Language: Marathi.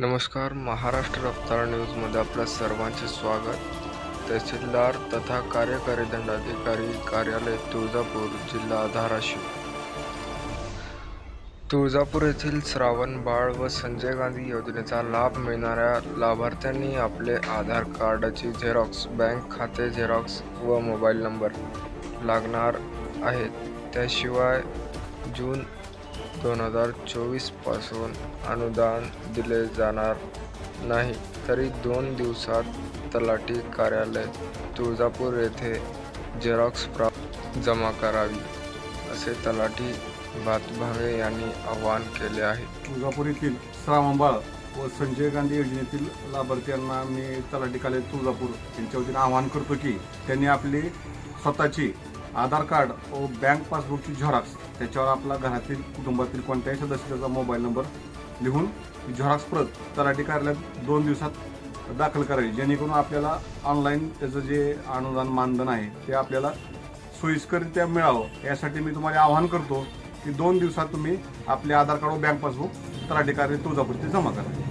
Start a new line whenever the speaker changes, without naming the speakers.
नमस्कार महाराष्ट्र रफ्तार न्यूजमध्ये आपल्या सर्वांचे स्वागत. तहसीलदार तथा कार्यकारी दंडाधिकारी कार्यालय तुळजापूर जिल्हा धाराशिव. तुळजापूर येथील श्रावण बाळ व संजय गांधी योजनेचा लाभ मिळणाऱ्या लाभार्थ्यांनी आपले आधार कार्डाची झेरॉक्स बँक खाते झेरॉक्स व मोबाईल नंबर लागणार आहेत. त्याशिवाय जून दोन हजार चोवीसपासून अनुदान दिले जाणार नाही. तरी दोन दिवसात तलाठी कार्यालय तुळजापूर येथे झेरॉक्स प्रा जमा करावी असे तलाठी भातभावे यांनी आवाहन केले आहे.
तुळजापूर येथील श्रावणबाळ व संजय गांधी योजनेतील लाभार्थ्यांना मी तलाठी कार्यालय तुळजापूर यांच्या वतीने आवाहन करतो की त्यांनी आपली स्वतःची आधार कार्ड व बँक पासबुकची झेरॉक्स त्याच्यावर आपला घरातील कुटुंबातील कोणत्याही सदस्याचा मोबाईल नंबर लिहून झेरॉक्स प्रत तलाठी कार्यालयात दोन दिवसात दाखल करावी. जेणेकरून आपल्याला ऑनलाईन त्याचं जे अनुदान मानधन आहे ते आपल्याला सोयीस्करित्या मिळावं. यासाठी मी तुम्हाला आवाहन करतो की दोन दिवसात तुम्ही आपले आधार कार्ड व बँक पासबुक तलाठी कार्यालय तुळजापूरती जमा करा.